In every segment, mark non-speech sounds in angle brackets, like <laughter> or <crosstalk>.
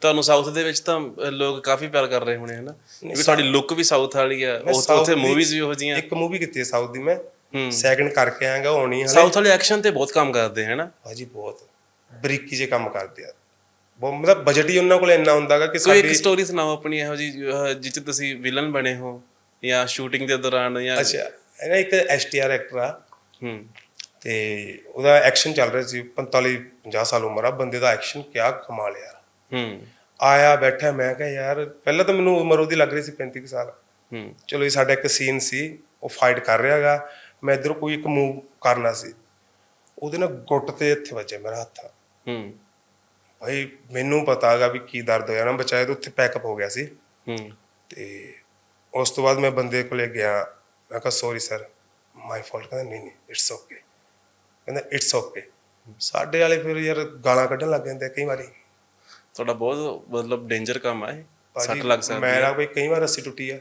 ਤੁਹਾਨੂੰ ਸਾਊਥ ਦੇ ਵਿੱਚ ਤਾਂ ਅ, ਲੋਕ ਕਾਫੀ ਪਿਆਰ ਕਰ ਰਹੇ ਹੋਣੇ ਹਨਾ? ਕਿਉਂਕਿ ਤੁਹਾਡੀ ਲੁੱਕ ਵੀ ਸਾਊਥ ਵਾਲੀ ਆ ਮੈਂ South ਉੱਥੇ ਦੀ- ਮੂਵੀਜ਼ ਵੀ ਉਹੋ ਜੀਆਂ ਇੱਕ ਮੂਵੀ ਕੀਤੀ ਹੈ ਸਾਊਥ ਦੀ ਮੈਂ। ਸੈਕਿੰਡ ਕਰਕੇ ਆਇਆਗਾ ਹੋਣੀ ਹਲੇ। ਸਾਊਥ ਵਾਲੇ ਐਕਸ਼ਨ ਤੇ ਬਹੁਤ ਕੰਮ ਕਰਦੇ ਹਨਾ? ਭਾਜੀ ਬਹੁਤ। ਬਰੀਕੀ ਜੇ ਕੰਮ ਕਰਦੇ ਆ। ਬਹੁਤ ਮਤਲਬ ਬਜਟ ਹੀ ਉਹਨਾਂ ਕੋਲ ਇੰਨਾ ਹੁੰਦਾਗਾ ਕਿ ਕੋਈ ਇੱਕ ਸਾਡੀ ਸਟੋਰੀ ਸੁਣਾਓ ਆਪਣੀ ਇਹੋ ਜੀ ਜਿਸ 'ਚ ਤੁਸੀਂ ਵਿਲਨ ਬਣੇ ਹੋ ਜਾਂ ਸ਼ੂਟਿੰਗ ਦੇ ਦੌਰਾਨ ਜਾਂ ਅੱਛਾ। ਇਹ ਨਾ ਇੱਕ ਐਸਟੀਆਰ ਐਕਟਰ ਆ। ਹੂੰ। ਤੇ ਉਹਦਾ ਐਕਸ਼ਨ ਚੱਲ ਰਿਹਾ ਸੀ 45 50 ਸਾਲ ਉਮਰ ਆ। ਬੰਦੇ ਦਾ ਐਕਸ਼ਨ ਕਿਆ ਕਮਾਲ ਯਾਰ। ਹੂੰ। ਆਇਆ ਬੈਠਾ ਮੈਂ ਕਿਹਾ ਯਾਰ ਪਹਿਲਾਂ ਤਾਂ ਮੈਨੂੰ ਉਮਰ ਉਹਦੀ ਲੱਗ ਰਹੀ ਸੀ 35 ਕੁ ਸਾਲ। ਹੂੰ। ਚਲੋ ਇਹ ਸਾਡਾ ਇੱਕ ਸੀਨ ਸੀ ਉਹ ਫਾਈਟ ਕਰ ਰਿਹਾਗਾ ਮੈਂ ਇਧਰ ਕੋਈ ਇੱਕ ਮੂਵ ਕਰਨਾ ਸੀ। ਉਹਦੇ ਨਾਲ ਗੁੱਟ ਤੇ ਇੱਥੇ ਵੱਜਿਆ ਮੇਰਾ ਹੱਥ। ਹੂੰ। ਭਾਈ ਮੈਨੂੰ ਪਤਾ ਹੈਗਾ ਵੀ ਕੀ ਦਰਦ ਹੋਇਆ ਨਾ ਬਚਾਇਆ ਤਾਂ ਉੱਥੇ ਪੈਕਅਪ ਹੋ ਗਿਆ ਸੀ। ਹੂੰ। ਤੇ ਉਸ ਤੋਂ ਬਾਅਦ ਮੈਂ ਬੰਦੇ ਕੋਲੇ ਗਿਆ। ਮੈਂ ਕਿਹਾ ਸੌਰੀ ਸਰ ਮਾਈ ਫਾਲਟ ਕਹਿੰਦਾ ਨਹੀਂ ਨਹੀਂ ਇਟਸ ਓਕੇ ਕਹਿੰਦਾ ਇਟਸ ਓਕੇ ਸਾਡੇ ਵਾਲੇ ਫਿਰ ਯਾਰ ਗਾਲਾਂ ਕੱਢਣ ਲੱਗ ਜਾਂਦੇ ਕਈ ਵਾਰੀ। ਤੁਹਾਡਾ ਬਹੁਤ ਮਤਲਬ ਡੇਂਜਰ ਕੰਮ ਆ ਇਹ। ਸੱਟ ਲੱਗ ਸਕਦੀ ਹੈ। ਮੇਰਾ ਕੋਈ ਕਈ ਵਾਰ ਰੱਸੀ ਟੁੱਟੀ ਆ।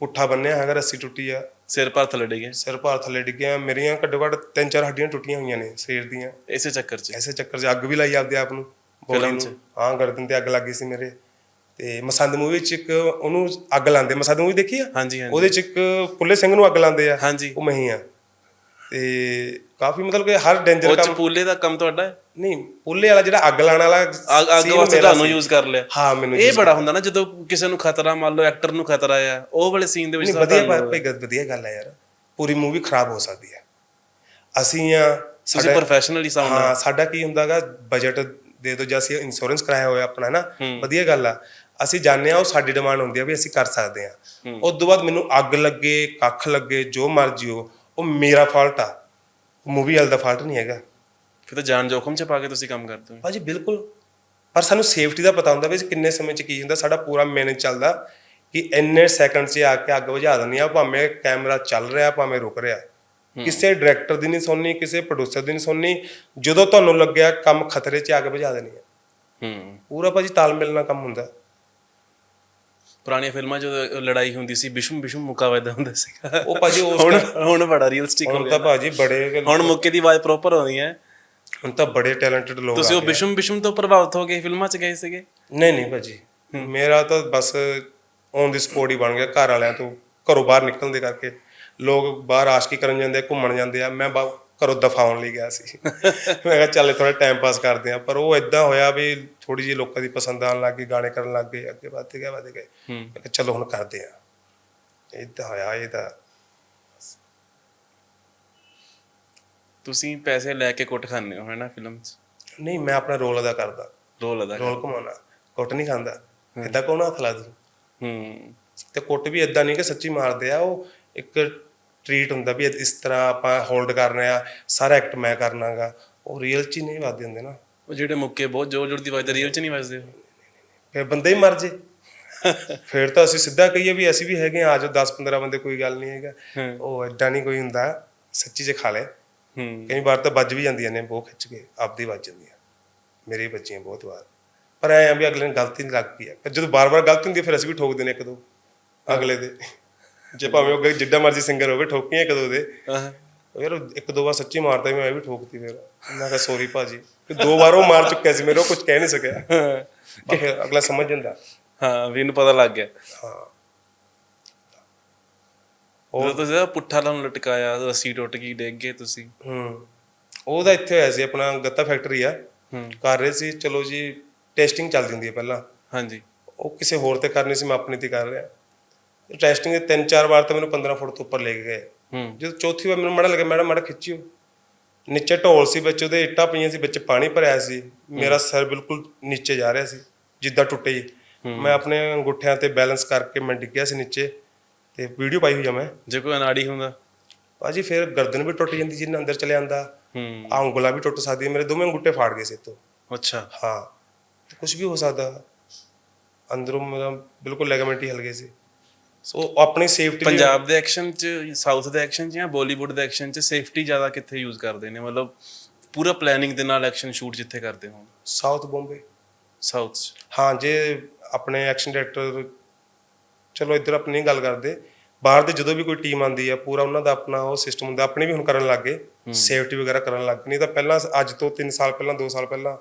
ਪੁੱਠਾ ਬੰਨਿਆ ਹੈਗਾ ਰੱਸੀ ਟੁੱਟੀ ਆ। ਸਿਰ ਪਰ ਥੱਲੇ ਡਿੱਗੇ ਸਿਰ ਭਾਰ ਥੱਲੇ ਡਿੱਗਿਆ ਮੇਰੀਆਂ ਘੱਟੋ ਘੱਟ ਤਿੰਨ ਚਾਰ ਹੱਡੀਆਂ ਟੁੱਟੀਆਂ ਹੋਈਆਂ ਨੇ ਸਰੀਰ ਦੀਆਂ। ਇਸੇ ਚੱਕਰ 'ਚ। ਐਸੇ ਚੱਕਰ 'ਚ ਅੱਗ ਵੀ ਲਾਈ ਆਪਦੇ ਆਪ ਨੂੰ ਨੂੰ। 'ਚ? ਹਾਂ ਗਰਦਨ ਤੇ ਅੱਗ ਲੱਗੀ ਸੀ ਮੇਰੇ। ਤੇ ਮਸੰਦ ਮੂਵੀ 'ਚ ਇੱਕ ਉਹਨੂੰ ਅੱਗ ਲਾਉਂਦੇ ਮਸੰਦ ਮੂਵੀ ਦੇਖੀ ਆ? ਹਾਂਜੀ ਹਾਂਜੀ। ਉਹਦੇ 'ਚ ਇੱਕ ਪੁੱਲੇ ਸਿੰਘ ਨੂੰ ਅੱਗ ਲਾਉਂਦੇ ਆ। ਹਾਂਜੀ। ਉਹ ਮੈਂ ਹੀ ਆ। ਤੇ ਕਾਫੀ ਮਤਲਬ ਕਿ ਹਰ ਡੇਂਜਰ ਕੰਮ ਪੂਲੇ ਦਾ ਕੰਮ ਤੁਹਾਡਾ ਹੈ? ਨਹੀਂ ਪੁੱਲੇ ਵਾਲਾ ਜਿਹੜਾ ਅੱਗ ਲਾਉਣ ਵਾਲਾ ਅੱਗ ਵਾਸਤੇ ਤੁਹਾਨੂੰ। ਯੂਜ਼ ਕਰ ਲਿਆ। ਹਾਂ ਮੈਨੂੰ ਇਹ ਬੜਾ ਹੁੰਦਾ ਨਾ ਜਦੋਂ ਕਿਸੇ ਨੂੰ ਖਤਰਾ ਮੰਨ ਲਓ ਐਕਟਰ ਨੂੰ ਖਤਰਾ ਆ ਉਹ ਵਾਲੇ ਸੀਨ ਦੇ ਵਿੱਚ ਨਹੀਂ ਵਧੀਆ ਭਾਈ ਗੱਲ- ਵਧੀਆ ਗੱਲ ਹੈ ਯਾਰ। ਪੂਰੀ ਮੂਵੀ ਖਰਾਬ ਹੋ ਸਕਦੀ ਹੈ ਅਸੀਂ ਆ ਤੁਸੀਂ ਪ੍ਰੋਫੈਸ਼ਨਲੀ ਸਾਊਂਡ ਹਾਂ ਸਾਡਾ ਕੀ ਹੁੰਦਾਗਾ ਬਜਟ ਦੇ ਦੋ ਜਾਂ ਅਸੀਂ ਇੰਸ਼ੋਰੈਂਸ ਕਰਾਇਆ ਹੋਇਆ ਆਪਣਾ ਨਾ ਵਧੀਆ ਗੱਲ ਆ। ਅਸੀਂ ਜਾਣਦੇ ਆ ਉਹ ਸਾਡੀ ਡਿਮਾਂਡ ਹੁੰਦੀ ਆ ਵੀ ਅਸੀਂ ਕਰ ਸਕਦੇ ਆ। ਉਸ ਤੋਂ ਬਾਅਦ ਮੈਨੂੰ ਅੱਗ ਲੱਗੇ ਕੱਖ ਲੱਗੇ ਜੋ ਮਰਜ਼ੀ ਹੋ ਉਹ ਮੇਰਾ ਫਾਲਟ ਆ। ਮੂਵੀ ਵਾਲ ਦਾ ਫਾਲਟ ਨਹੀਂ ਹੈਗਾ। ਫਿਰ ਤਾਂ ਜਾਨ ਜੋਖਮ ਚ ਪਾ ਕੇ ਤੁਸੀਂ ਕੰਮ ਕਰਦੇ ਹੋ। ਭਾਜੀ ਬਿਲਕੁਲ। ਪਰ ਸਾਨੂੰ ਸੇਫਟੀ ਦਾ ਪਤਾ ਹੁੰਦਾ ਵੀ ਕਿੰਨੇ ਸਮੇਂ ਚ ਕੀ ਹੁੰਦਾ ਸਾਡਾ ਪੂਰਾ ਮੈਨੇਜ ਚੱਲਦਾ ਕਿ ਇੰਨੇ ਸੈਕਿੰਡ 'ਚ ਆ ਕੇ ਅੱਗ ਬੁਝਾ ਦਿੰਦੀ ਆ ਭਾਵੇਂ ਕੈਮਰਾ ਚੱਲ ਰਿਹਾ ਭਾਵੇਂ ਰੁਕ ਰਿਹਾ। ਕਿਸੇ ਡਾਇਰੈਕਟਰ ਦੀ ਨਹੀਂ ਸੁਣਨੀ ਕਿਸੇ ਪ੍ਰੋਡਿਊਸਰ ਦੀ ਨਹੀਂ ਸੁਣਨੀ। ਜਦੋਂ ਤੁਹਾਨੂੰ ਲੱਗਿਆ ਕੰਮ ਖਤਰੇ 'ਚ ਆ ਕੇ ਬੁਝਾ ਦੇਣੀ ਆ। ਹੂੰ। ਪੂਰਾ ਭਾਜੀ ਤਾਲਮੇਲ ਨਾਲ ਕੰਮ ਹੁੰਦਾ। ਪੁਰਾਣੀਆਂ ਫਿਲਮਾਂ ਜਦੋਂ ਲੜਾਈ ਹੁੰਦੀ ਸੀ ਬਿਸ਼ਮ ਬਿਸ਼ਮ ਮੁੱਕਾ ਵੱਜਦਾ ਹੁੰਦਾ ਸੀਗਾ। ਉਹ ਭਾਜੀ ਉਸ ਹੁਣ ਹੁਣ ਬੜਾ ਰੀਅਲਸਟਿਕ ਹੋ ਹੁਣ ਗਿਆ। ਤਾਂ ਭਾਜੀ ਬੜੇ ਹੁਣ ਮੁੱਕੇ ਦੀ ਆਵਾਜ਼ ਪ੍ਰੋਪਰ ਆਉਂਦੀ ਹੈ। ਹੁਣ ਤਾਂ ਬੜੇ ਟੈਲੈਂਟਡ ਲੋਕ ਤੁਸੀਂ ਆ ਉਹ ਬਿਸ਼ਮ ਬਿਸ਼ਮ ਤੋਂ ਪ੍ਰਭਾਵਿਤ ਹੋ ਕੇ ਫਿਲਮਾਂ ਚ ਗਏ ਸੀਗੇ? ਨਹੀਂ ਨਹੀਂ ਭਾਜੀ। ਮੇਰਾ ਤਾਂ ਬਸ ਔਨ ਦੀ ਸਪੋਟ ਹੀ ਬਣ ਗਿਆ ਘਰ ਵਾਲਿਆਂ ਤੋਂ ਘਰੋਂ ਬਾਹਰ ਨਿਕਲਣ ਦੇ ਕਰਕੇ। ਲੋਕ ਬਾਹਰ ਆਸ਼ਕੀ ਕਰਨ ਜਾਂਦੇ ਆ ਘੁੰਮਣ ਜਾਂਦੇ ਆ। ਮੈਂ ਬਾ- ਘਰੋਂ ਦਫਾਉਣ ਲਈ ਗਿਆ ਸੀ। ਮੈਂ ਕਿਹਾ ਚੱਲ ਥੋੜਾ ਟਾਈਮ ਪਾਸ ਕਰਦੇ ਆ ਪਰ ਉਹ ਇਦਾਂ ਹੋਇਆ ਵੀ ਥੋੜੀ ਜਿਹੀ ਲੋਕਾਂ ਦੀ ਪਸੰਦ ਆਉਣ ਲੱਗ ਗਈ ਗਾਣੇ ਕਰਨ ਲੱਗ ਗਏ ਅੱਗੇ ਵੱਧਦੇ ਗਏ ਵੱਧਦੇ ਗਏ। ਮੈਂ ਕਿਹਾ ਚਲੋ ਹੁਣ ਕਰਦੇ ਆ ਇਦਾਂ ਹੋਇਆ ਇਹ ਤਾਂ ਤੁਸੀਂ ਪੈਸੇ ਲੈ ਕੇ ਕੁੱਟ ਖਾਂਦੇ ਹੋ ਹੈਨਾ ਫਿਲਮ ਚ? ਨਹੀਂ ਮੈਂ ਆਪਣਾ ਰੋਲ ਅਦਾ ਕਰਦਾ। ਰੋਲ ਅਦਾ ਰੋਲ ਘਮਾਉਣਾ। ਕੁੱਟ ਨਹੀਂ ਖਾਂਦਾ। ਇਦਾਂ ਕੌਣ ਹੱਥ ਲਾ ਦੂ? ਹੂੰ। ਤੇ ਕੁੱਟ ਵੀ ਇਦਾਂ ਨਹੀਂ ਕਿ ਸੱਚੀ ਮਾਰਦੇ ਆ ਉਹ ਇੱਕ ਟ੍ਰੀਟ ਹੁੰਦਾ ਵੀ ਇਸ ਤਰ੍ਹਾਂ ਆਪਾਂ ਹੋਲਡ ਕਰਨਾ ਆ ਸਾਰਾ ਐਕਟ ਮੈਂ ਕਰਨਾਗਾ। ਉਹ ਰੀਅਲ ਚ ਹੀ ਨਹੀਂ ਵੱਜਦੇ ਹੁੰਦੇ ਨਾ। ਉਹ ਜਿਹੜੇ ਮੁੱਕੇ ਬਹੁਤ ਜ਼ੋਰ ਜ਼ੋਰ ਦੀ ਵੱਜਦੇ ਰੀਅਲ ਚ ਨਹੀਂ ਵੱਜਦੇ ਫਿਰ ਬੰਦਾ ਹੀ ਮਰ ਜੇ। ਫਿਰ ਤਾਂ ਅਸੀਂ ਸਿੱਧਾ ਕਹੀਏ ਵੀ ਅਸੀਂ ਵੀ ਹੈਗੇ ਆ ਆਜੋ 10 15 ਬੰਦੇ ਕੋਈ ਗੱਲ ਨਹੀਂ ਹੈਗਾ। ਉਹ ਐਡਾ ਨਹੀਂ ਕੋਈ ਹੁੰਦਾ ਸੱਚੀ ਜੇ ਖਾ ਲੈ। ਹੂੰ। ਕਈ ਵਾਰ ਤਾਂ ਵੱਜ ਵੀ ਜਾਂਦੀਆਂ ਨੇ ਬਹੁਤ ਖਿੱਚ ਕੇ ਆਪਦੀ ਵੱਜ ਜਾਂਦੀਆਂ। ਮੇਰੇ ਬੱਚੀਆਂ ਬਹੁਤ ਵਾਰ। ਪਰ ਐ ਆ ਵੀ ਅਗਲੇ ਨੂੰ ਗਲਤੀ ਨਹੀਂ ਲੱਗਦੀ ਹੈ ਪਰ ਜਦੋਂ ਬਾਰ-ਬਾਰ ਗਲਤੀ ਹੁੰਦੀ ਹੈ ਫਿਰ ਅਸੀਂ ਵੀ ਠੋਕਦੇ ਨੇ ਇੱਕ ਦੋ ਅਗਲੇ ਦੇ। ਜੇ ਭਾਵੇਂ ਉਹ ਜਿੱਡਾ ਮਰਜ਼ੀ ਸਿੰਗਰ ਹੋਵੇ ਠੋਕੀਆਂ ਇੱਕ ਦੋ ਉਹ ਯਾਰ ਉਹ ਇੱਕ ਦੋ ਵਾਰ ਸੱਚੀ ਮਾਰਦਾ ਮੈਂ ਵੀ ਠੋਕਤੀ ਫਿਰ। ਮੈਂ ਕਿਹਾ ਸੌਰੀ ਭਾਜੀ। ਤੇ ਦੋ ਵਾਰ ਉਹ ਮਾਰ ਚੁੱਕਿਆ ਸੀ ਮੇਰੇ ਉਹ ਕੁਝ ਕਹਿ ਨਹੀਂ ਸਕਿਆ। ਅਗਲਾ ਸਮਝ ਜਾਂਦਾ। ਹਾਂ ਵੀ ਇਹਨੂੰ ਪਤਾ ਲੱਗ ਗਿਆ। ਹਾਂ। ਜਦੋਂ ਤੁਸੀਂ ਇਹਦਾ ਪੁੱਠਾ ਲਾਉਣ ਲਟਕਾਇਆ ਰੱਸੀ ਟੁੱਟ ਗਈ ਡਿੱਗ ਗਏ ਤੁਸੀਂ। ਹੂੰ। ਉਹਦਾ ਇੱਥੇ ਹੋਇਆ ਸੀ ਆਪਣਾ ਗੱਤਾ ਫੈਕਟਰੀ ਆ। ਹੂੰ। ਕਰ ਰਹੇ ਸੀ ਚਲੋ ਜੀ ਟੈਸਟਿੰਗ ਚੱਲਦੀ ਹੁੰਦੀ ਹੈ ਪਹਿਲਾਂ। ਹਾਂਜੀ। ਉਹ ਕਿਸੇ ਹੋਰ ਤੇ ਕਰਨੀ ਸੀ ਮੈਂ ਆਪਣੀ ਤੇ ਕਰ ਰਿਹਾ। ਟੈਸਟਿੰਗ ਦੇ ਤਿੰਨ ਚਾਰ ਵਾਰ ਤਾਂ ਮੈਨੂੰ 15 ਫੁੱਟ ਤੋਂ ਉੱਪਰ ਲੈ ਕੇ ਗਏ। ਹੂੰ। ਜਦੋਂ ਚੌਥੀ ਵਾਰ ਮੈਨੂੰ ਮੜਾ ਲੱਗਿਆ ਮੈਡਮ ਮੜਾ ਖਿੱਚਿਓ। ਨੀਚੇ ਢੋਲ ਸੀ ਵਿੱਚ ਉਹਦੇ ਇੱਟਾਂ ਪਈਆਂ ਸੀ ਵਿੱਚ ਪਾਣੀ ਭਰਿਆ ਸੀ। ਮੇਰਾ ਸਿਰ ਬਿਲਕੁਲ ਨੀਚੇ ਜਾ ਰਿਹਾ ਸੀ ਜਿੱਦਾਂ ਟੁੱਟੇ ਮੈਂ ਆਪਣੇ ਅੰਗੂਠਿਆਂ ਤੇ ਬੈਲੈਂਸ ਕਰਕੇ ਮੈਂ ਡਿੱਗਿਆ ਸੀ ਨੀਚੇ ਤੇ ਵੀਡੀਓ ਪਾਈ ਹੋਈ ਆ ਮੈਂ। ਜੇ ਕੋਈ ਅਨਾੜੀ ਹੁੰਦਾ। ਭਾਜੀ ਫਿਰ ਗਰਦਨ ਵੀ ਟੁੱਟ ਜਾਂਦੀ ਜਿੰਨਾ ਅੰਦਰ ਚਲੇ ਜਾਂਦਾ। ਹੂੰ। ਆ ਉਂਗਲਾਂ ਵੀ ਟੁੱਟ ਸਕਦੀ ਮੇਰੇ ਦੋਵੇਂ ਅੰਗੂਠੇ ਫਾੜ ਗਏ ਸੀ ਤੋਂ ਅੱਛਾ। ਹਾਂ। ਕੁਝ ਵੀ ਹੋ ਸਕਦਾ। ਅੰਦਰੋਂ ਮੇਰਾ ਬਿਲਕੁਲ ਲੈਗਾਮੈਂਟ ਹੀ ਹਿਲ ਗਏ ਸੀ। ਸੋ ਆਪਣੀ ਸੇਫਟੀ ਪੰਜਾਬ ਦੇ ਐਕਸ਼ਨ ਚ ਸਾਊਥ ਦੇ ਐਕਸ਼ਨ ਚ ਜਾਂ ਬਾਲੀਵੁੱਡ ਦੇ ਐਕਸ਼ਨ ਚ ਸੇਫਟੀ ਜ਼ਿਆਦਾ ਕਿੱਥੇ ਯੂਜ਼ ਕਰਦੇ ਨੇ? ਮਤਲਬ ਪੂਰਾ ਪਲੈਨਿੰਗ ਦੇ ਨਾਲ ਐਕਸ਼ਨ ਸ਼ੂਟ ਜਿੱਥੇ ਕਰਦੇ ਹੋਣ। ਸਾਊਥ ਬੰਬੇ ਸਾਊਥ ਹਾਂ ਜੇ ਆਪਣੇ ਐਕਸ਼ਨ ਡਾਇਰੈਕਟਰ ਚਲੋ ਇੱਧਰ ਆਪਣੀ ਗੱਲ ਕਰਦੇ। ਬਾਹਰ ਦੇ ਜਦੋਂ ਵੀ ਕੋਈ ਟੀਮ ਆਂਦੀ ਆ ਪੂਰਾ ਉਹਨਾਂ ਦਾ ਆਪਣਾ ਉਹ ਸਿਸਟਮ ਹੁੰਦਾ ਆਪਣੇ ਵੀ ਹੁਣ ਕਰਨ ਲੱਗ ਗਏ। ਸੇਫਟੀ ਵਗੈਰਾ ਕਰਨ ਲੱਗ ਗਏ। ਨਹੀਂ ਤਾਂ ਪਹਿਲਾਂ ਅੱਜ ਤੋਂ 3 ਸਾਲ ਪਹਿਲਾਂ 2 ਸਾਲ ਪਹਿਲਾਂ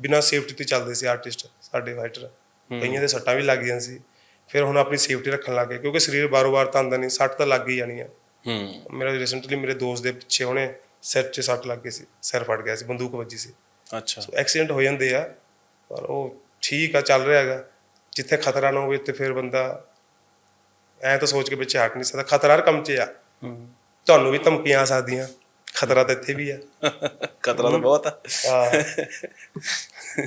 ਬਿਨਾਂ ਸੇਫਟੀ ਤੇ ਚੱਲਦੇ ਸੀ ਆਰਟਿਸਟ ਸਾਡੇ ਫਾਈਟਰ ਕਈਆਂ ਦੇ ਸੱਟਾਂ ਵੀ ਲੱਗ ਗਈਆਂ ਸੀ। ਫਿਰ ਹੁਣ ਆਪਣੀ ਸੇਫਟੀ ਰੱਖਣ ਲੱਗ ਗਏ ਕਿਉਂਕਿ ਸਰੀਰ ਬਾਰੋ-ਬਾਰ ਤਾਂ ਨਹੀਂ ਸੱਟ ਤਾਂ ਲੱਗ ਹੀ ਜਾਣੀ ਆ। ਹੂੰ। ਮੇਰਾ ਰੀਸੈਂਟਲੀ ਮੇਰੇ ਦੋਸਤ ਦੇ ਪਿੱਛੇ ਉਹਨੇ ਸਿਰ 'ਚ ਸੱਟ ਲੱਗ ਗਈ ਸੀ ਸਿਰ ਫਟ ਗਿਆ ਸੀ ਬੰਦੂਕ ਵੱਜੀ ਸੀ। ਅੱਛਾ। ਸੋ ਐਕਸੀਡੈਂਟ ਹੋ ਜਾਂਦੇ ਆ ਪਰ ਉਹ ਠੀਕ ਆ ਚੱਲ ਰਿਹਾ ਹੈਗਾ। ਜਿੱਥੇ ਖਤਰਾ ਨਾ ਹੋਵੇ ਤੇ ਫਿਰ ਬੰਦਾ ਐ ਤਾਂ ਸੋਚ ਕੇ ਵਿੱਚ ਹਟ ਨਹੀਂ ਸਕਦਾ। ਖਤਰਾ ਹਰ ਕੰਮ 'ਚ ਆ। ਹੂੰ। ਤੁਹਾਨੂੰ ਵੀ ਧਮਕੀਆਂ ਆ ਸਕਦੀਆਂ। ਖਤਰਾ ਤਾਂ ਇੱਥੇ ਵੀ ਆ। ਖਤਰਾ ਤਾਂ ਬਹੁਤ ਆ। ਹਾਂ।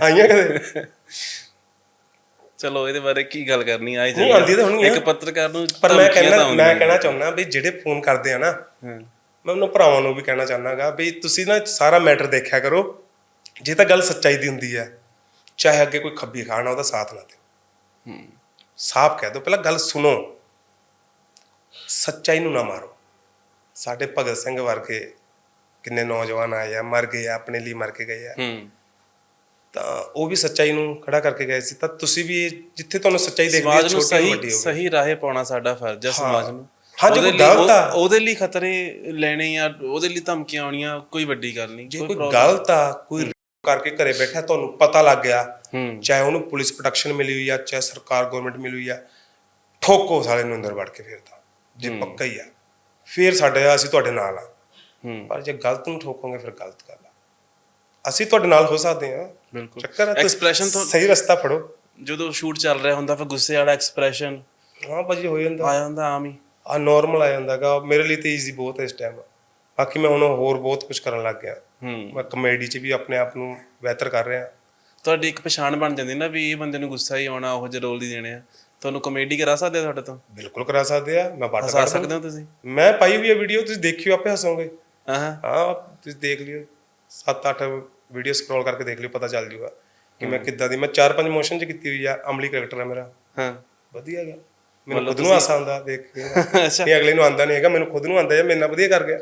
ਆਈਆਂ ਕਦੇ? ਚਲੋ ਇਹਦੇ ਬਾਰੇ ਕੀ ਗੱਲ ਕਰਨੀ ਆਈ ਨਹੀਂ, ਆਉਂਦੀ ਤਾਂ ਹੋਣੀ। ਇੱਕ ਪੱਤਰਕਾਰ ਨੂੰ ਪਰ ਮੈਂ ਕਹਿਣਾ ਮੈਂ ਕਹਿਣਾ ਚਾਹੁੰਦਾ ਵੀ ਜਿਹੜੇ ਫੋਨ ਕਰਦੇ ਆ ਨਾ ਮੈਂ ਉਹਨਾਂ ਭਰਾਵਾਂ ਨੂੰ ਵੀ ਕਹਿਣਾ ਚਾਹੁੰਦਾਗਾ ਵੀ ਤੁਸੀਂ ਨਾ ਸਾਰਾ ਮੈਟਰ ਦੇਖਿਆ ਕਰੋ। ਜੇ ਤਾਂ ਗੱਲ ਸੱਚਾਈ ਦੀ ਹੁੰਦੀ ਹੈ ਚਾਹੇ ਅੱਗੇ ਕੋਈ ਖੱਬੀ ਖਾਣਾ ਉਹਦਾ ਸਾਥ ਨਾ ਦਿਓ। ਹੂੰ। ਸਾਫ਼ ਕਹਿ ਦਿਓ ਪਹਿਲਾਂ ਗੱਲ ਸੁਣੋ। ਸੱਚਾਈ ਨੂੰ ਨਾ ਮਾਰੋ। ਸਾਡੇ ਭਗਤ ਸਿੰਘ ਵਰਗੇ ਕਿੰਨੇ ਨੌਜਵਾਨ ਆਏ ਆ ਮਰ ਗਏ ਆ ਆਪਣੇ ਲਈ ਮਰ ਕੇ ਗਏ ਆ। ਹੂੰ। ਤਾਂ ਉਹ ਵੀ ਸੱਚਾਈ ਨੂੰ ਖੜਾ ਕਰਕੇ ਗਏ ਸੀ। ਤਾਂ ਤੁਸੀਂ ਵੀ ਜਿੱਥੇ ਤੁਹਾਨੂੰ ਸੱਚਾਈ ਦੇਖਦੀ ਹੈ ਛੋਟੀ ਵੱਡੀ ਹੋਵੇ ਸਹੀ ਰਾਹੇ ਪਾਉਣਾ ਸਾਡਾ ਫਰਜ਼ ਹੈ ਸਮਾਜ ਨੂੰ। ਹਾਂ, ਜੇ ਕੋਈ ਗਲਤ ਆ- ਉਹਦੇ ਲਈ ਖਤਰੇ ਲੈਣੇ ਜਾਂ ਉਹਦੇ ਲਈ ਧਮਕੀਆਂ ਆਉਣੀਆਂ ਕੋਈ ਵੱਡੀ ਗੱਲ ਨਹੀਂ। ਜੇ ਕੋਈ ਗਲਤ ਆ ਕੋਈ ਕਰਕੇ ਘਰੇ ਬੈਠਾ ਤੁਹਾਨੂੰ ਪਤਾ ਲੱਗ ਗਿਆ। ਚਾਹੇ ਉਹਨੂੰ ਪੁਲਿਸ ਪ੍ਰੋਟੈਕਸ਼ਨ ਮਿਲੀ ਹੋਈ ਆ ਚਾਹੇ ਸਰਕਾਰ ਗਵਰਨਮੈਂਟ ਮਿਲੀ ਹੋਈ ਆ ਠੋਕੋ ਸਾਲੇ ਨੂੰ ਅੰਦਰ ਵੜ ਕੇ ਫਿਰ ਤਾਂ। ਜੇ ਪੱਕਾ ਹੀ ਆ। ਫਿਰ ਸਾਡੇ ਅਸੀਂ ਤੁਹਾਡੇ ਨਾਲ ਆ। ਪਰ ਜੇ ਗਲਤ ਨੂੰ ਠੋਕੋਗੇ ਫਿਰ ਗਲਤ ਗੱਲ। ਆ ਅਸੀਂ ਤੁਹਾਡੇ ਨਾਲ ਹੋ ਸਕਦੇ ਆ ਬਿਲਕੁਲ। ਚੱਕਰ ਆ ਤੁਸੀਂ ਐਕਸਪ੍ਰੈਸ਼ਨ ਤੋਂ ਸਹੀ ਰਸਤਾ ਫੜੋ। ਜਦੋਂ ਸ਼ੂਟ ਚੱਲ ਰਿਹਾ ਹੁੰਦਾ ਫਿਰ ਗੁੱਸੇ ਵਾਲਾ ਐਕਸਪ੍ਰੈਸ਼ਨ ਹਾਂ ਭਾਜੀ ਹੋ ਜਾਂਦਾ। ਆ ਜਾਂਦਾ ਆਮ ਹੀ। ਆ ਨਾਰਮਲ ਆ ਜਾਂਦਾਗਾ ਮੇਰੇ ਲਈ ਤੇ ਈਜ਼ੀ ਬਹੁਤ ਹੈ ਇਸ ਟਾਈਮ ਬਾਕੀ ਮੈਂ ਹੁਣ ਹੋਰ ਬਹੁਤ ਕੁਝ ਕਰਨ ਲੱਗ ਗਿਆ। ਹੂੰ। ਮੈਂ ਕਮੇਡੀ 'ਚ ਵੀ ਆਪਣੇ ਆਪ ਨੂੰ ਬਿਹਤਰ ਕਰ ਰਿਹਾ। ਤੁਹਾਡੀ ਇੱਕ ਪਛਾਣ ਬਣ ਜਾਂਦੀ ਨਾ ਵੀ ਇਹ ਬੰਦੇ ਨੂੰ ਗੁੱਸਾ ਹੀ ਆਉਣਾ ਉਹ ਜਿਹੇ ਰੋਲ ਹੀ ਦੇਣੇ ਆ। ਤੁਹਾਨੂੰ ਕਮੇਡੀ ਕਰਾ ਸਕਦੇ ਆ ਤੁਹਾਡੇ ਤੋਂ? ਬਿਲਕੁਲ ਕਰਾ ਸਕਦੇ ਆ। ਮੈਂ ਹਸਾ ਕਰ ਸਕਦੇ। ਹੋ ਤੁਸੀਂ? ਮੈਂ ਪਾਈ ਹੋਈ ਹੈ ਵੀਡੀਓ ਤੁਸੀਂ ਦੇਖਿਓ ਆਪੇ ਹੱਸੋਗੇ। ਹਾਂ ਹਾਂ ਤੁਸੀਂ ਦੇਖ ਲਿਓ। 7-8 ਵੀਡੀਓ ਸਕਰੋਲ ਕਰਕੇ ਦੇਖ ਲਿਓ ਪਤਾ ਚੱਲ ਜੂਗਾ ਕਿ ਮੈਂ ਕਿੱਦਾਂ ਦੀ ਮੈਂ 4-5 ਮੋਸ਼ਨ ਚ ਕੀਤੀ ਹੋਈ ਆ ਅਮਲੀ ਕਰੈਕਟਰ ਹੈ ਮੇਰਾ। ਹਾਂ। ਵਧੀਆ ਗਿਆ ਮੈਨੂੰ ਖੁਦ ਨੂੰ ਆਸਾ ਆਉਂਦਾ ਦੇਖ ਕੇ। ਅੱਛਾ। ਨਹੀਂ ਅਗਲੇ ਨੂੰ ਆਉਂਦਾ ਨਹੀਂ ਹੈਗਾ ਮੈਨੂੰ ਖੁਦ ਨੂੰ ਆਉਂਦਾ ਹੈ ਮੇਰੇ ਨਾਲ ਵਧੀਆ ਕਰ ਗਿਆ।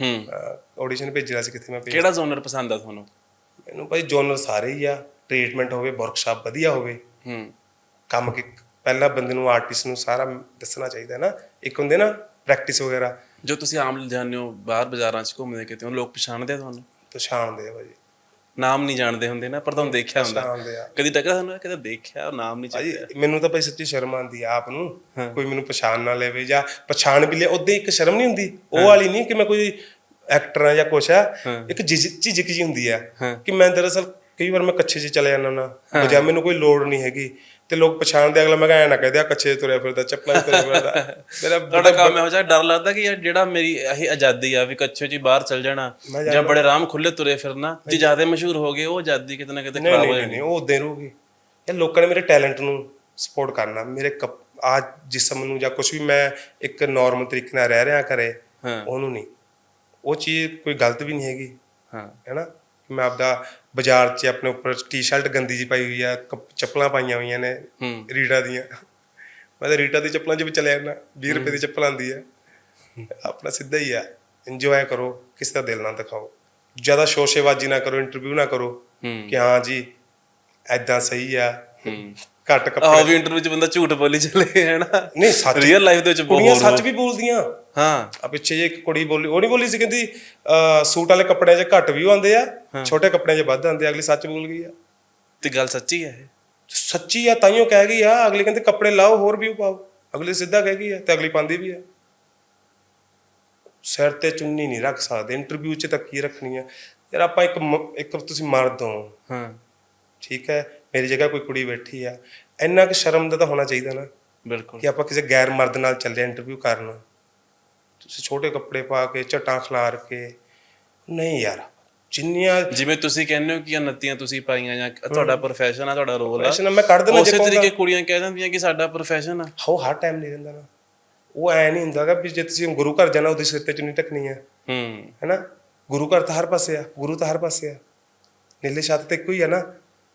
ਹੂੰ। ਆਡੀਸ਼ਨ ਭੇਜਿਆ ਸੀ ਕਿੱਥੇ ਮੈਂ ਭੇਜ ਕਿਹੜਾ ਜ਼ੋਨਰ ਪਸੰਦ ਆ ਤੁਹਾਨੂੰ? ਮੈਨੂੰ ਭਾਈ ਜੋਨਰ ਸਾਰੇ ਹੀ ਆ। ਟ੍ਰੀਟਮੈਂਟ ਹੋਵੇ ਵਰਕਸ਼ਾਪ ਵਧੀਆ ਹੋਵੇ। ਹੂੰ। ਕੰਮ ਕਿ ਪਹਿਲਾਂ ਬੰਦੇ ਨੂੰ ਆਰਟਿਸਟ ਨੂੰ ਸਾਰਾ ਦੱਸਣਾ ਚਾਹੀਦਾ ਨਾ। ਇੱਕ ਹੁੰਦੇ ਨਾ ਪ੍ਰੈਕਟਿਸ ਵਗੈਰਾ। ਜੋ ਤੁਸੀਂ ਆਮ ਜਾਂਦੇ ਹੋ ਬਾਹਰ ਬਾਜ਼ਾਰਾਂ 'ਚ ਘੁੰਮਦੇ ਕਿਤੇ ਹੋ ਲੋਕ ਪਛਾਣਦੇ ਆ ਤੁਹਾਨੂੰ? ਪਛਾਣਦੇ ਆ ਭਾਜੀ। ਨਾਮ ਨਹੀਂ ਜਾਣਦੇ ਹੁੰਦੇ ਨਾ ਪਰ ਤੁਹਾਨੂੰ ਦੇਖਿਆ ਹੁੰਦਾ। ਪਛਾਣਦੇ ਆ ਕਦੀ ਟੱਕਰ ਤੁਹਾਨੂੰ ਕਦੇ ਦੇਖਿਆ ਨਾਮ ਨਹੀਂ ਭਾਜੀ ਮੈਨੂੰ ਤਾਂ ਭਾਈ ਸੱਚੀ ਸ਼ਰਮ ਆਉਂਦੀ ਆ ਆਪ ਨੂੰ ਕੋਈ ਮੈਨੂੰ ਪਛਾਣ ਨਾ ਲਵੇ ਜਾਂ ਪਛਾਣ ਵੀ ਲੇ ਉਦੋਂ ਇੱਕ ਸ਼ਰਮ ਨਹੀਂ ਹੁੰਦੀ। ਉਹ ਵਾਲੀ ਨਹੀਂ ਕਿ ਮੈਂ ਕੋਈ ਐਕਟਰ ਆ ਜਾਂ ਕੁਛ ਆ ਇੱਕ ਝਿਝਕ ਜੀ ਹੁੰਦੀ ਆ ਕਿ ਮੈਂ ਦਰਅਸਲ ਕਈ ਵਾਰ ਮੈਂ ਕੱਛੇ 'ਚ ਚਲੇ ਜਾਂਦਾ ਨਾ ਬਜਾ ਮੈਨੂੰ ਕੋਈ ਲੋੜ ਨਹੀਂ ਹੈਗੀ। ਤੇ ਲੋਕ ਪਛਾਣਦੇ ਅਗਲਾ ਮੈਂ ਕਹਿਆ ਨਾ ਕਹਦੇ ਆ ਕੱਛੇ ਤੁਰਿਆ ਫਿਰਦਾ ਚੱਪਲਾਂ 'ਚ ਤੁਰਿਆ ਫਿਰਦਾ। <laughs> ਮੇਰਾ ਤੁਹਾਡਾ ਕੰਮ ਇਹੋ ਜਿਹਾ ਡਰ ਲੱਗਦਾ ਕਿ ਯਾਰ ਜਿਹੜਾ ਮੇਰੀ ਇਹ ਆਜ਼ਾਦੀ ਆ ਵੀ ਕੱਚੇ 'ਚ ਬਾਹਰ ਚਲ ਜਾਣਾ ਜਾਂ ਬੜੇ ਆਰਾਮ ਖੁੱਲੇ ਤੁਰੇ ਫਿਰਨਾ ਜੇ ਜ਼ਿਆਦਾ ਮਸ਼ਹੂਰ ਹੋ ਗਏ ਉਹ ਆਜ਼ਾਦੀ ਕਿਤੇ ਨਾ ਕਿਤੇ ਖਰਾਬ ਹੋ ਜਾਣੀ ਨਹੀਂ ਉਹ ਉਦਾਂ ਰਹੂਗੀ। ਇਹ ਲੋਕਾਂ ਨੇ ਮੇਰੇ ਟੈਲੈਂਟ ਨੂੰ ਸਪੋਰਟ ਕਰਨਾ। ਮੇਰੇ ਆ ਜਿਸਮ ਨੂੰ ਜਾਂ ਕੁਝ ਵੀ ਮੈਂ ਇੱਕ ਨਾਰਮਲ ਤਰੀਕੇ ਨਾਲ ਰਹਿ ਰਿਹਾ ਕਰੇ ਉਹਨੂੰ ਨਹੀਂ। ਉਹ ਚੀਜ਼ ਕੋਈ ਗਲਤ ਵੀ ਨਹੀਂ ਹੈਗੀ। ਹਾਂ। ਹੈਨਾ ਮੈਂ ਆਪਦਾ ਬਾਜ਼ਾਰ 'ਚ ਆਪਣੇ ਉੱਪਰ ਟੀ-ਸ਼ਰਟ ਗੰਦੀ ਜੀ ਪਾਈ ਹੋਈ ਆ ਕੱਪ- ਚੱਪਲਾਂ ਪਾਈਆਂ ਹੋਈਆਂ ਨੇ ਹੂੰ। ਰੀਟਾ ਦੀਆਂ। ਮੈਂ ਤਾਂ ਰੀਟਾ ਦੀ ਚੱਪਲਾਂ 'ਚ ਵੀ ਚਲਿਆ ਜਾਂਦਾ 20 ਰੁਪਏ ਦੀ ਚੱਪਲ ਆਂਦੀ ਆ। ਆਪਣਾ ਸਿੱਧਾ ਹੀ ਆ ਇੰਜੋਏ ਕਰੋ ਕਿਸੇ ਦਾ ਦਿਲ ਨਾ ਦਿਖਾਓ। ਜ਼ਿਆਦਾ ਸ਼ੋਸ਼ੇਬਾਜ਼ੀ ਨਾ ਕਰੋ ਇੰਟਰਵਿਊ ਨਾ ਕਰੋ ਹੂੰ। ਕਿ ਹਾਂ ਜੀ ਐਦਾਂ ਸਹੀ ਆ। ਹੂੰ। ਘੱਟ ਕੱਪੜੇ। ਆਹ ਵੀ ਇੰਟਰਵਿਊ 'ਚ ਬੰਦਾ ਝੂਠ ਬੋਲੀ ਚਲੇ ਹੈ ਨਾ ਨਹੀਂ ਸੱਚ ਰੀਅਲ ਲਾਈਫ ਦੇ ਵਿੱਚ ਕੁੜੀਆਂ ਬਹੁਤ ਸੱਚ ਵੀ ਬੋਲਦੀਆਂ। ਹਾਂ। ਆ ਪਿੱਛੇ ਜੇ ਇੱਕ ਕੁੜੀ ਬੋਲੀ ਉਹ ਨਹੀਂ ਬੋਲੀ ਸੀ ਕਹਿੰਦੀ ਸੂਟ ਵਾਲੇ ਕੱਪੜਿਆਂ 'ਚ ਘੱਟ ਵੀ ਆਉਂਦੇ ਆ ਛੋਟੇ ਕੱਪੜਿਆਂ 'ਚ ਵੱਧ ਆਉਂਦੇ ਆ ਅਗਲੀ ਸੱਚ ਬੋਲ ਗਈ ਆ। ਤੇ ਗੱਲ ਸੱਚੀ ਹੈ ਇਹ? ਸੱਚੀ ਆ ਤਾਈਓ ਕਹਿ ਗਈ ਆ ਅਗਲੀ ਕਹਿੰਦੇ ਕੱਪੜੇ ਲਾਓ ਹੋਰ ਵੀ ਪਾਓ। ਅਗਲੀ ਸਿੱਧਾ ਕਹਿ ਗਈ ਆ ਤੇ ਅਗਲੀ ਪਾਉਂਦੀ ਵੀ ਆ। ਸਿਰ ਤੇ ਚੁੰਨੀ ਨਹੀਂ ਰੱਖ ਸਕਦੇ ਇੰਟਰਵਿਊ 'ਚ ਤਾਂ ਕੀ ਰੱਖਣੀ ਆ? ਯਾਰ ਆਪਾਂ ਇੱਕ ਇੱਕ ਤੁਸੀਂ ਮਰਦ ਹੋ। ਹਾਂ। ਠੀਕ ਹੈ ਮੇਰੀ ਜਗ੍ਹਾ ਕੋਈ ਕੁੜੀ ਬੈਠੀ ਆ। ਇੰਨਾ ਕੁ ਸ਼ਰਮ ਦਾ ਤਾਂ ਹੋਣਾ ਚਾਹੀਦਾ ਨਾ ਬਿਲਕੁਲ। ਕਿ ਆਪਾਂ ਕਿਸੇ ਗੈਰ ਮਰਦ ਨਾਲ ਚੱਲੇ ਇੰਟਰਵਿਊ ਕਰਨ। ਤੁਸੀਂ ਛੋਟੇ ਕੱਪੜੇ ਪਾ ਕੇ ਝਟਾਂ ਖਿਲਾਰ ਕੇ। ਨਹੀਂ ਯਾਰ ਜਿੰਨੀਆਂ ਜਿਵੇਂ ਤੁਸੀਂ ਕਹਿੰਦੇ ਹੋ ਕਿ ਨੱਤੀਆਂ ਤੁਸੀਂ ਪਾਈਆਂ ਜਾਂ ਤੁਹਾਡਾ profession ਆ ਤੁਹਾਡਾ ਰੋਲ ਆ। ਫੈਸ਼ਨ ਮੈਂ ਕੱਢ ਜੇ ਉਸੇ ਤਰੀਕੇ ਕੁੜੀਆਂ ਕਹਿ ਦਿੰਦੀਆਂ ਕਿ ਸਾਡਾ profession ਆ। ਹੋ ਹਰ ਟਾਈਮ ਨਹੀਂ ਰਹਿੰਦਾ ਨਾ। ਉਹ ਐ ਨਹੀਂ ਹੁੰਦਾਗਾ ਵੀ ਜੇ ਤੁਸੀਂ ਗੁਰੂ ਘਰ ਜਾਣਾ ਉਹਦੇ ਸਿਰ ਤੇ ਚੁੰਨੀ ਟਕਣੀ ਹੈ ਹੂੰ। ਹੈਨਾ? ਗੁਰੂ ਘਰ ਤਾਂ ਹਰ ਪਾਸੇ ਆ ਗੁਰੂ ਤਾਂ ਹਰ ਪਾਸੇ ਆ। ਨੀਲੇ ਛੱਤ ਤੇ ਇੱਕੋ ਹੀ ਆ ਨਾ।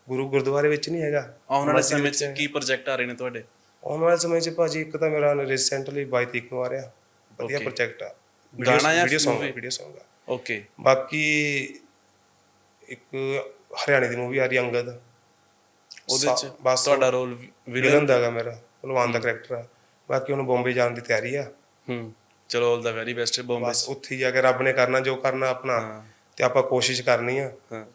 ਗੁਰੂ ਗੁਰਦੁਆਰੇ ਵਿੱਚ ਨਹੀਂ ਹੈਗਾ। ਆਉਣ ਵਾਲੇ ਸਮੇਂ 'ਚ ਕੀ ਪ੍ਰੋਜੈਕਟ ਆ ਰਹੇ ਨੇ ਤੁਹਾਡੇ? ਆਉਣ ਵਾਲੇ ਸਮੇਂ 'ਚ ਭਾਜੀ ਇੱਕ ਤਾਂ ਮੇਰਾ ਰੀਸੈਂਟਲੀ 22 ਤਰੀਕ ਨੂੰ ਆ ਰਿਹਾ। ਵਧੀਆ ਪ੍ਰੋਜੈਕਟ ਆ। ਗਾਣਾ ਜਾਂ ਵੀਡੀਓ Song? ਵੀਡੀਓ Song ਆ। ਓਕੇ ਬਾਕੀ ਇੱਕ ਹਰਿਆਣੇ ਦੀ ਮੂਵੀ ਆ ਰਹੀ ਅੰਗਦ। ਉਹਦੇ 'ਚ ਬਸ ਤੁਹਾਡਾ ਰੋਲ ਵਿਲਨ ਦਾ ਹੈਗਾ ਮੇਰਾ ਭਲਵਾਨ ਦਾ ਕਰੈਕਟਰ ਆ। ਬਾਕੀ ਉਹਨੂੰ ਬੰਬੇ ਜਾਣ ਦੀ ਤਿਆਰੀ ਆ। ਹੂੰ। ਚਲੋ all the very best Bombay ਬਸ ਉੱਥੇ ਜਾ ਕੇ ਰੱਬ ਨੇ ਕਰਨਾ ਜੋ ਕਰਨਾ ਆਪਣਾ। ਤੇ ਆਪਾਂ ਕੋਸ਼ਿਸ਼ ਕਰਨੀ ਆ।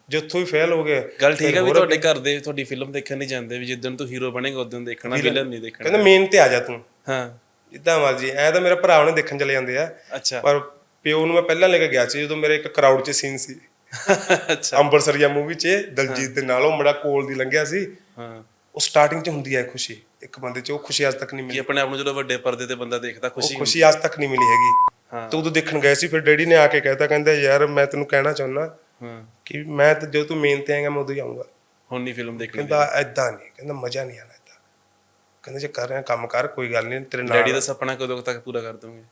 ਜੇ ਉੱਥੋਂ ਹੀ ਫੇਲ ਹੋ ਗਏ ਗੱਲ ਠੀਕ ਆ ਵੀ ਤੁਹਾਡੇ ਘਰ ਦੇ ਤੁਹਾਡੀ ਫਿਲਮ ਦੇਖਣ ਨਹੀਂ ਜਾਂਦੇ ਵੀ ਜਿੱਦਣ ਤੂੰ ਹੀਰੋ ਬਣੇਗਾ ਉਦੋਂ ਦੇਖਣਾ ਵਿਲਨ ਨਹੀਂ ਦੇਖਣਾ। ਕਹਿੰਦਾ ਮੇਨ ਤੇ ਆ ਜਾ ਤੂੰ। ਹਾਂ। ਜਿੱਦਾਂ ਮਰਜ਼ੀ ਐ ਤਾਂ ਮੇਰੇ ਭਰਾ ਉਹਨੇ ਦੇਖਣ ਚਲੇ ਜਾਂਦੇ ਆ। ਅੱਛਾ। ਪਰ ਪਿਓ ਨੂੰ ਮੈਂ ਪਹਿਲਾਂ ਲੈ ਕੇ ਗਿਆ ਸੀ ਜਦੋਂ ਮੇਰੇ ਇੱਕ ਕਰਾਊਡ 'ਚ ਸੀਨ ਸੀ। ਅੱਛਾ। ਅੰਬਰਸਰੀਆ ਮੂਵੀ 'ਚ ਦਲਜੀਤ ਦੇ ਨਾਲ ਉਹ ਮੁੰਡਾ ਕੋਲ ਦੀ ਲੰਘਿਆ ਸੀ। ਹਾਂ। ਉਹ ਸਟਾਰਟਿੰਗ 'ਚ ਹੁੰਦੀ ਹੈ ਖੁਸ਼ੀ। ਇੱਕ ਬੰਦੇ 'ਚ ਉਹ ਖੁਸ਼ੀ ਅੱਜ ਤੱਕ ਨਹੀਂ ਮਿਲੀ। ਆਪਣੇ ਆਪ ਨੂੰ ਜਦੋਂ ਵੱਡੇ ਪਰਦੇ ਤੇ ਬੰਦਾ ਦੇਖਦਾ ਖੁਸ਼ੀ ਖੁਸ਼ੀ ਅੱਜ ਤੱਕ ਨਹੀਂ ਮਿਲੀ ਹੈਗੀ। ਤੇ ਉਦੋਂ ਦੇਖਣ ਗਏ ਸੀ ਫਿਰ ਡੈਡੀ ਨੇ ਆ ਕੇ ਕਹਿਤਾ ਕਹਿੰਦਾ ਯਾਰ ਮੈਂ ਤੈਨੂੰ ਕਹਿਣਾ ਚਾਹੁੰਦਾ ਕਿ ਮੈਂ ਤੇ ਜਦੋਂ ਤੂੰ ਮੇਨ ਤੇ ਆਏਗਾ ਮੈਂ ਉਦੋਂ ਹੀ ਆਉਂਗਾ ਹੁਣ ਨਹੀਂ ਫਿਲਮ ਦੇਖਣੀ ਕਹਿੰਦਾ ਐਦਾਂ ਨਹੀਂ ਕਹਿੰਦਾ ਮਜ਼ਾ ਨਹੀਂ ਆਣਾ ਏਦਾਂ ਕਹਿੰਦਾ ਜੇ ਕਰ ਰਿਹਾ ਕੰਮ ਕਰ ਕੋਈ ਗੱਲ ਨਹੀਂ ਤੇਰੇ ਨਾਲ ਡੈਡੀ ਦਾ ਸੁਪਨਾ ਕਦੋਂ ਤੱਕ ਪੂਰਾ ਕਰ ਦੋਗੇ?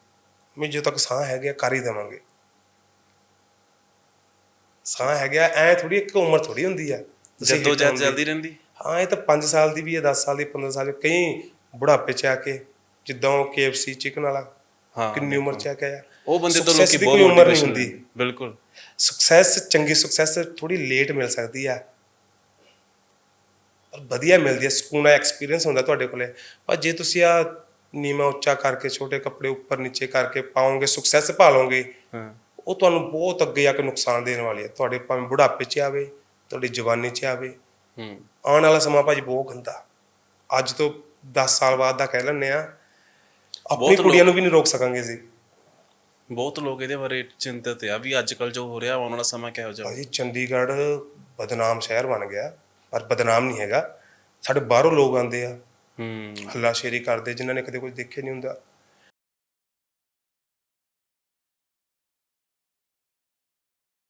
ਮੈਂ ਜਦੋਂ ਤੱਕ ਸਾਹ ਹੈਗਾ ਕਰ ਹੀ ਦੇਵਾਂਗੇ। ਸਾਹ ਹੈਗਾ ਐ ਥੋੜੀ ਇੱਕ ਉਮਰ ਥੋੜੀ ਹੁੰਦੀ ਆ। ਜਦੋਂ ਜਦ ਜਲਦੀ ਰਹਿੰਦੀ? ਹਾਂ ਇਹ ਤਾਂ 5 ਸਾਲ ਦੀ ਵੀ ਹੈ 10 ਸਾਲ ਦੀ 15 ਸਾਲ ਦੀ ਕਈ ਬੁਢਾਪੇ ਚ ਆ ਕੇ ਜਿੱਦਾਂ ਉਹ KFC ਚਿਕਨ ਵਾਲਾ। ਕਿੰਨੀ ਉਮਰ ਚ ਆ ਆਇਆ ਉਹ ਬੰਦੇ ਤੋਂ ਲੋਕੀ ਬਹੁਤ ਉਮਰ ਨਹੀਂ ਹੁੰਦੀ। ਬਿਲਕੁਲ। ਸਕਸੈਸ ਚੰਗੀ ਸਕਸੈਸ ਥੋੜੀ ਲੇਟ ਮਿਲ ਸਕਦੀ ਆ। ਪਰ ਵਧੀਆ ਮਿਲਦੀ ਹੈ ਸਕੂਨ ਦਾ ਐਕਸਪੀਰੀਅੰਸ ਹੁੰਦਾ ਤੁਹਾਡੇ ਕੋਲੇ। ਪਰ ਜੇ ਤੁਸੀਂ ਆ ਨੀਮਾ ਉੱਚਾ ਕਰਕੇ ਛੋਟੇ ਕੱਪੜੇ ਉੱਪਰ ਨੀਚੇ ਕਰਕੇ ਪਾਓਗੇ ਸਕਸੈਸ ਭਾਲੋਗੇ ਹਾਂ। ਉਹ ਤੁਹਾਨੂੰ ਬਹੁਤ ਅੱਗੇ ਆ ਕੇ ਨੁਕਸਾਨ ਦੇਣ ਵਾਲੀ ਹੈ ਤੁਹਾਡੇ ਭਾਵੇਂ ਬੁਢਾਪੇ 'ਚ ਆਵੇ ਤੁਹਾਡੀ ਜਵਾਨੀ 'ਚ ਆਵੇ। ਹੂੰ। ਆਉਣ ਵਾਲਾ ਸਮਾਂ ਭਾਜੀ ਬਹੁਤ ਗੰਦਾ। ਅੱਜ ਤੋਂ 10 ਸਾਲ ਬਾਅਦ ਦਾ ਕਹਿ ਲੈਂਦੇ ਆ ਆਪਣੀ ਬਹੁਤ ਕੁੜੀਆਂ ਨੂੰ ਵੀ ਨਹੀਂ ਰੋਕ ਸਕਾਂਗੇ ਜੀ ਬਹੁਤ ਲੋਕ ਇਹਦੇ ਬਾਰੇ ਚਿੰਤਤ ਆ ਵੀ ਅੱਜ ਕੱਲ ਜੋ ਹੋ ਰਿਹਾ ਆਉਣ ਵਾਲਾ ਸਮਾਂ ਕਿਹੋ ਜਿਹਾ ਭਾਜੀ ਚੰਡੀਗੜ੍ਹ ਬਦਨਾਮ ਸ਼ਹਿਰ ਬਣ ਗਿਆ ਪਰ ਬਦਨਾਮ ਨਹੀਂ ਹੈਗਾ। ਸਾਡੇ ਬਾਹਰੋਂ ਲੋਕ ਆਉਂਦੇ ਆ। ਹੂੰ। ਹੱਲਾਸ਼ੇਰੀ ਕਰਦੇ ਜਿਨ੍ਹਾਂ ਨੇ ਕਦੇ ਕੁਝ ਦੇਖਿਆ ਨਹੀਂ ਹੁੰਦਾ।